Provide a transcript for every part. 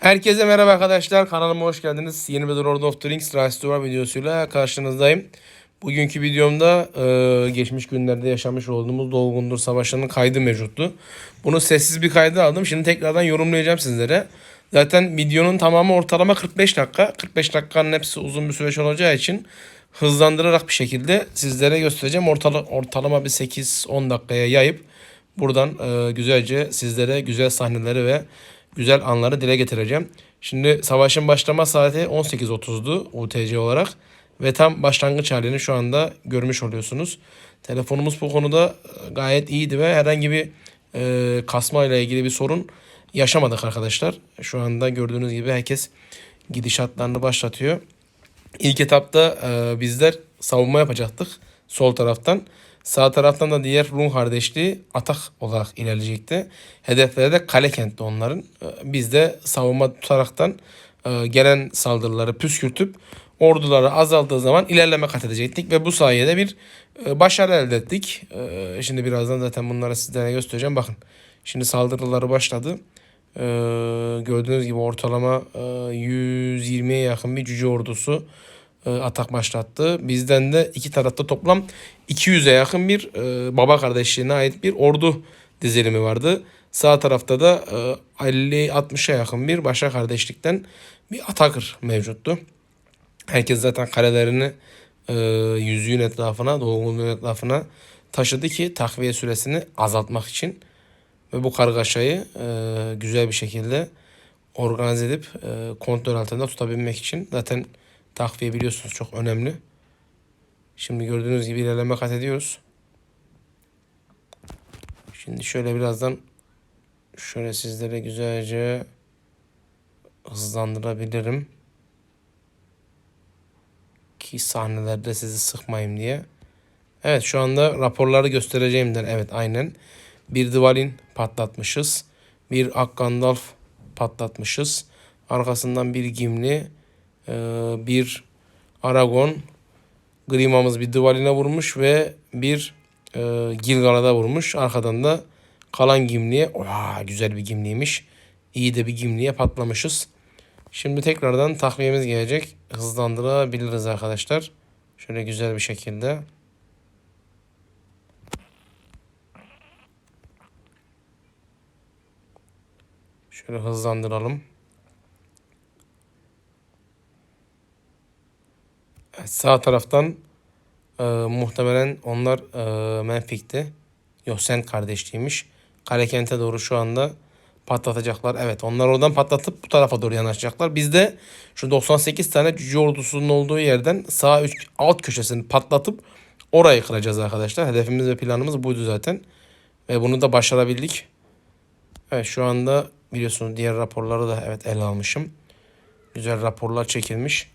Herkese merhaba arkadaşlar. Kanalıma hoş geldiniz. Yeni bir Lord of the Rings Rise to War videosuyla karşınızdayım. Bugünkü videomda e, geçmiş günlerde yaşamış olduğumuz Dolgundur Savaşı'nın kaydı mevcuttu. Bunu sessiz bir kaydı aldım. Şimdi tekrardan yorumlayacağım sizlere. Zaten videonun tamamı ortalama 45 dakika. 45 dakikanın hepsi uzun bir süreç olacağı için hızlandırarak bir şekilde sizlere göstereceğim. Ortala, ortalama bir 8-10 dakikaya yayıp buradan e, güzelce sizlere güzel sahneleri ve güzel anları dile getireceğim. Şimdi savaşın başlama saati 18.30'du UTC olarak ve tam başlangıç halini şu anda görmüş oluyorsunuz. Telefonumuz bu konuda e, gayet iyiydi ve herhangi bir e, kasma ile ilgili bir sorun yaşamadık arkadaşlar. Şu anda gördüğünüz gibi herkes gidişatlarını başlatıyor. İlk etapta e, bizler savunma yapacaktık sol taraftan. Sağ taraftan da diğer Rum kardeşliği atak olarak ilerleyecekti. Hedefleri de kale kentti onların. E, biz de savunma tutaraktan e, gelen saldırıları püskürtüp orduları azaldığı zaman ilerleme kat edecektik ve bu sayede bir e, başarı elde ettik. E, şimdi birazdan zaten bunları sizlere göstereceğim. Bakın şimdi saldırıları başladı. Ee, gördüğünüz gibi ortalama e, 120'ye yakın bir cüce ordusu atak başlattı. Bizden de iki tarafta toplam 200'e yakın bir e, baba kardeşliğine ait bir ordu dizilimi vardı. Sağ tarafta da e, 50-60'a yakın bir başa kardeşlikten bir atakır mevcuttu. Herkes zaten kalelerini e, yüzüğün etrafına, dolgunluğun etrafına taşıdı ki takviye süresini azaltmak için. Ve bu kargaşayı e, güzel bir şekilde organize edip e, kontrol altında tutabilmek için zaten takviye biliyorsunuz çok önemli. Şimdi gördüğünüz gibi ilerleme kat ediyoruz. Şimdi şöyle birazdan şöyle sizlere güzelce hızlandırabilirim. Ki sahnelerde sizi sıkmayayım diye. Evet şu anda raporları göstereceğimdir. Evet aynen. Bir Dvalin patlatmışız. Bir Ak Gandalf patlatmışız. Arkasından bir Gimli, e, bir Aragon. Grima'mız bir Dvalin'e vurmuş ve bir e, Gilgalad'a vurmuş. Arkadan da kalan Gimli'ye, oha güzel bir Gimli'ymiş. İyi de bir Gimli'ye patlamışız. Şimdi tekrardan takviyemiz gelecek. Hızlandırabiliriz arkadaşlar. Şöyle güzel bir şekilde. Şöyle hızlandıralım. Sağ taraftan e, muhtemelen onlar e, Menfik'ti. Yosen kardeşliğiymiş. Karekent'e doğru şu anda patlatacaklar. Evet onlar oradan patlatıp bu tarafa doğru yanaşacaklar. Biz de şu 98 tane cüce ordusunun olduğu yerden sağ üst, alt köşesini patlatıp orayı kıracağız arkadaşlar. Hedefimiz ve planımız buydu zaten. Ve bunu da başarabildik. Evet şu anda biliyorsunuz diğer raporları da evet ele almışım. Güzel raporlar çekilmiş.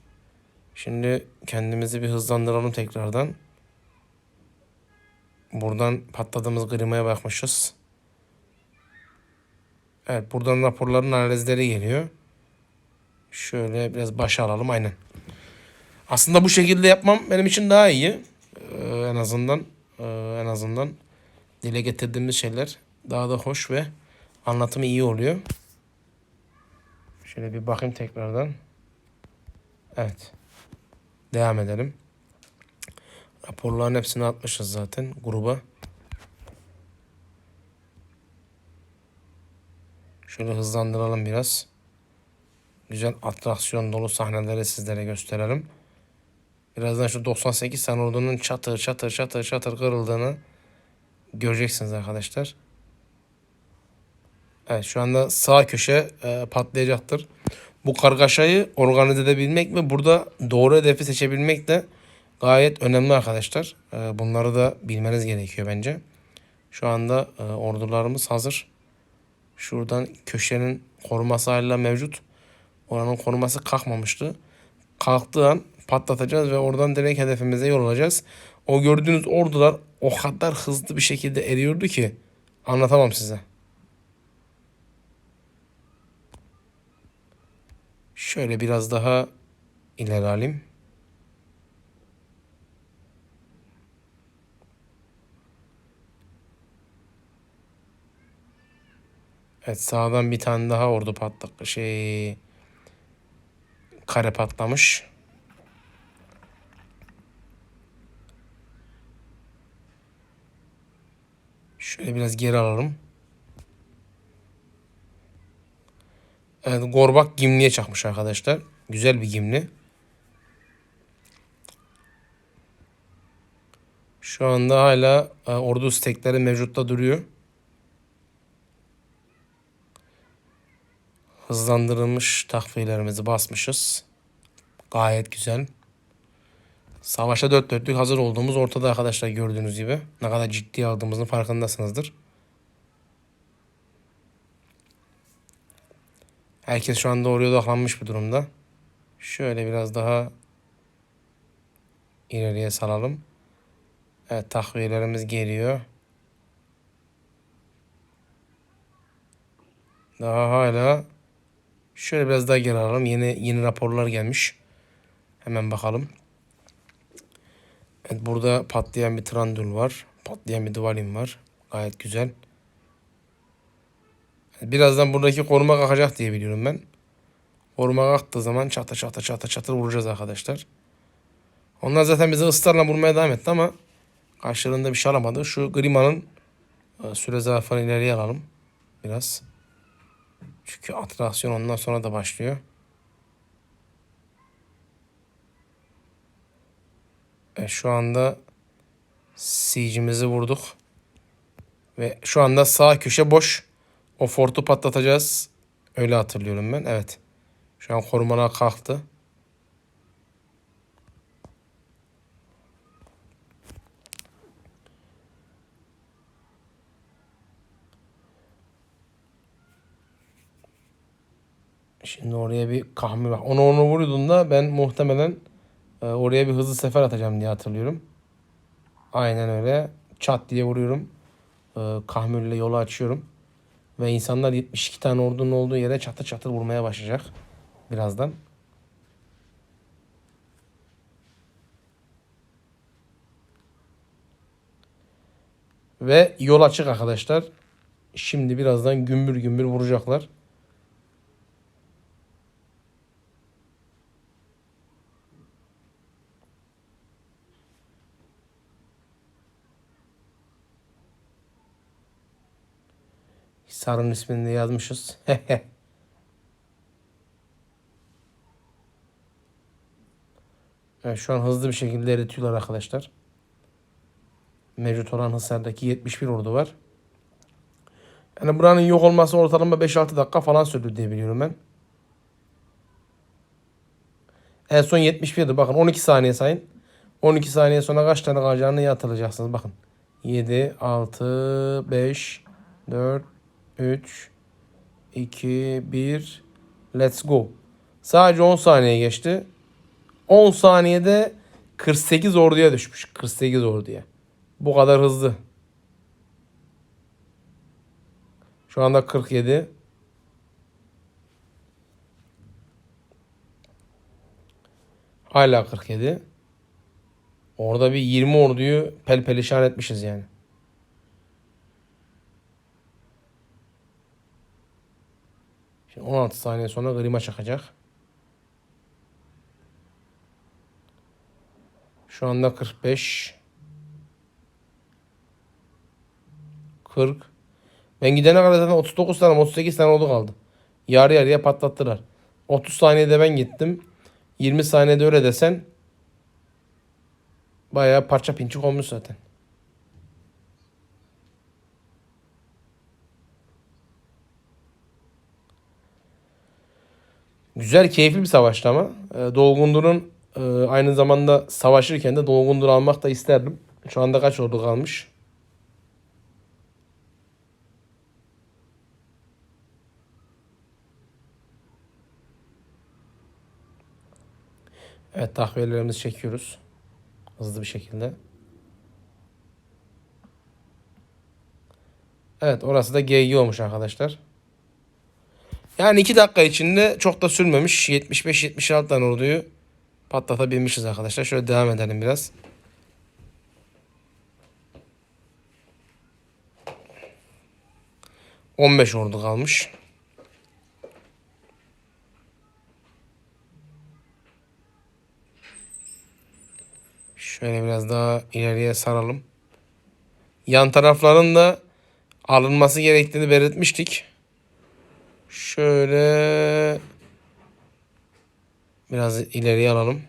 Şimdi kendimizi bir hızlandıralım tekrardan. Buradan patladığımız grimaya bakmışız. Evet buradan raporların analizleri geliyor. Şöyle biraz başa alalım aynen. Aslında bu şekilde yapmam benim için daha iyi. Ee, en azından e, en azından dile getirdiğimiz şeyler daha da hoş ve anlatımı iyi oluyor. Şöyle bir bakayım tekrardan. Evet. Devam edelim. Raporların hepsini atmışız zaten gruba. Şöyle hızlandıralım biraz. Güzel atraksiyon dolu sahneleri sizlere gösterelim. Birazdan şu 98 tane ordunun çatır çatır çatır çatır kırıldığını göreceksiniz arkadaşlar. Evet şu anda sağ köşe e, patlayacaktır. Bu kargaşayı organize edebilmek ve burada doğru hedefi seçebilmek de gayet önemli arkadaşlar. E, bunları da bilmeniz gerekiyor bence. Şu anda e, ordularımız hazır. Şuradan köşenin koruması hala mevcut. Oranın koruması kalkmamıştı. Kalktığı an patlatacağız ve oradan direkt hedefimize yol alacağız. O gördüğünüz ordular o kadar hızlı bir şekilde eriyordu ki anlatamam size. Şöyle biraz daha alayım. Evet sağdan bir tane daha ordu patlak şey kare patlamış. Şöyle biraz geri alalım. Evet Gorbak gimliye çakmış arkadaşlar. Güzel bir gimli. Şu anda hala e, ordu stekleri mevcutta duruyor. Hızlandırılmış takviyelerimizi basmışız. Gayet güzel. Savaşa dört dörtlük hazır olduğumuz ortada arkadaşlar gördüğünüz gibi. Ne kadar ciddi aldığımızın farkındasınızdır. Herkes şu anda oraya odaklanmış bir durumda. Şöyle biraz daha ileriye salalım. Evet takviyelerimiz geliyor. Daha hala şöyle biraz daha geri alalım. Yeni yeni raporlar gelmiş. Hemen bakalım. Evet burada patlayan bir Trandul var. Patlayan bir Duvalin var. Gayet güzel. Birazdan buradaki koruma kalkacak diye biliyorum ben. Koruma kalktığı zaman çatı çatı çatı çatı vuracağız arkadaşlar. Onlar zaten bizi ısrarla vurmaya devam etti ama karşılığında bir şey alamadı. Şu Grima'nın e, süre zarfını ileriye alalım. Biraz. Çünkü atraksiyon ondan sonra da başlıyor. E, şu anda siege'imizi vurduk. Ve şu anda sağ köşe boş. O fortu patlatacağız. Öyle hatırlıyorum ben. Evet. Şu an korumalar kalktı. Şimdi oraya bir kahmi var. Onu onu vurduğunda ben muhtemelen e, oraya bir hızlı sefer atacağım diye hatırlıyorum. Aynen öyle. Çat diye vuruyorum. E, kahmürle yolu açıyorum. Ve insanlar 72 tane ordunun olduğu yere çatır çatır vurmaya başlayacak. Birazdan. Ve yol açık arkadaşlar. Şimdi birazdan gümbür gümbür vuracaklar. Hisar'ın ismini de yazmışız. evet, şu an hızlı bir şekilde eritiyorlar arkadaşlar. Mevcut olan Hisar'daki 71 ordu var. Yani buranın yok olması ortalama 5-6 dakika falan sürdü diye biliyorum ben. En son 71'di. Bakın 12 saniye sayın. 12 saniye sonra kaç tane kalacağını iyi. Bakın. 7, 6, 5, 4, 3, 2, 1. Let's go. Sadece 10 saniye geçti. 10 saniyede 48 orduya düşmüş. 48 orduya. Bu kadar hızlı. Şu anda 47. Hala 47. Orada bir 20 orduyu pelperişan etmişiz yani. 16 saniye sonra grima çakacak. Şu anda 45. 40. Ben gidene kadar zaten 39 tane 38 tane oldu kaldı. Yarı yarıya patlattılar. 30 saniyede ben gittim. 20 saniyede öyle desen bayağı parça pinçik olmuş zaten. Güzel, keyifli bir savaştı ama. E, Dolgundur'un e, aynı zamanda savaşırken de Dolgundur almak da isterdim. Şu anda kaç ordu kalmış? Evet takviyelerimizi çekiyoruz. Hızlı bir şekilde. Evet orası da GG olmuş arkadaşlar. Yani 2 dakika içinde çok da sürmemiş. 75-76 tane orduyu patlatabilmişiz arkadaşlar. Şöyle devam edelim biraz. 15 ordu kalmış. Şöyle biraz daha ileriye saralım. Yan tarafların da alınması gerektiğini belirtmiştik. Şöyle biraz ileriye alalım.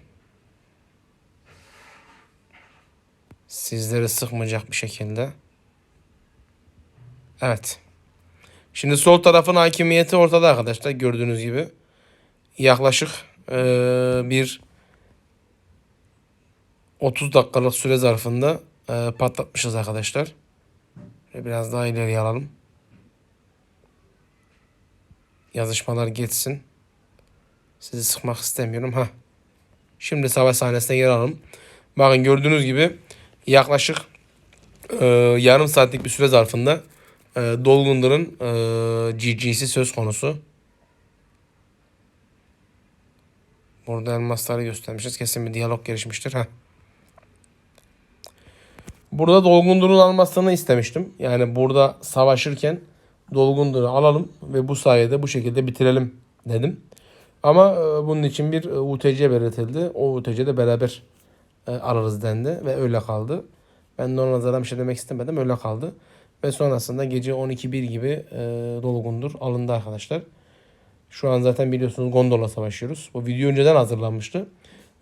Sizleri sıkmayacak bir şekilde. Evet. Şimdi sol tarafın hakimiyeti ortada arkadaşlar gördüğünüz gibi. Yaklaşık eee, bir 30 dakikalık süre zarfında eee, patlatmışız arkadaşlar. Biraz daha ileriye alalım. Yazışmalar geçsin. Sizi sıkmak istemiyorum. ha. Şimdi savaş sahnesine yer alalım. Bakın gördüğünüz gibi yaklaşık eee, yarım saatlik bir süre zarfında eee Dolgunder'ın eee GG'si söz konusu. Burada elmasları göstermişiz. Kesin bir diyalog gelişmiştir. ha. Burada Dolgundur'un almasını istemiştim. Yani burada savaşırken Dolgundur'u alalım ve bu sayede bu şekilde bitirelim dedim. Ama e, bunun için bir e, UTC belirtildi. O UTC de beraber e, ararız dendi ve öyle kaldı. Ben de ona zaten bir şey demek istemedim. Öyle kaldı. Ve sonrasında gece 12-1 gibi Dolgundur alındı arkadaşlar. Şu an zaten biliyorsunuz Gondol'la savaşıyoruz. Bu video önceden hazırlanmıştı.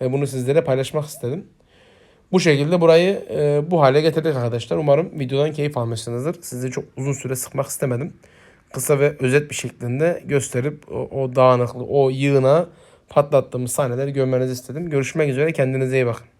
Ve bunu sizlere paylaşmak istedim. Bu şekilde burayı e, bu hale getirdik arkadaşlar. Umarım videodan keyif almışsınızdır. Sizi çok uzun süre sıkmak istemedim. Kısa ve özet bir şeklinde gösterip o, o dağınıklığı, o yığına patlattığımız sahneleri görmenizi istedim. Görüşmek üzere. Kendinize iyi bakın.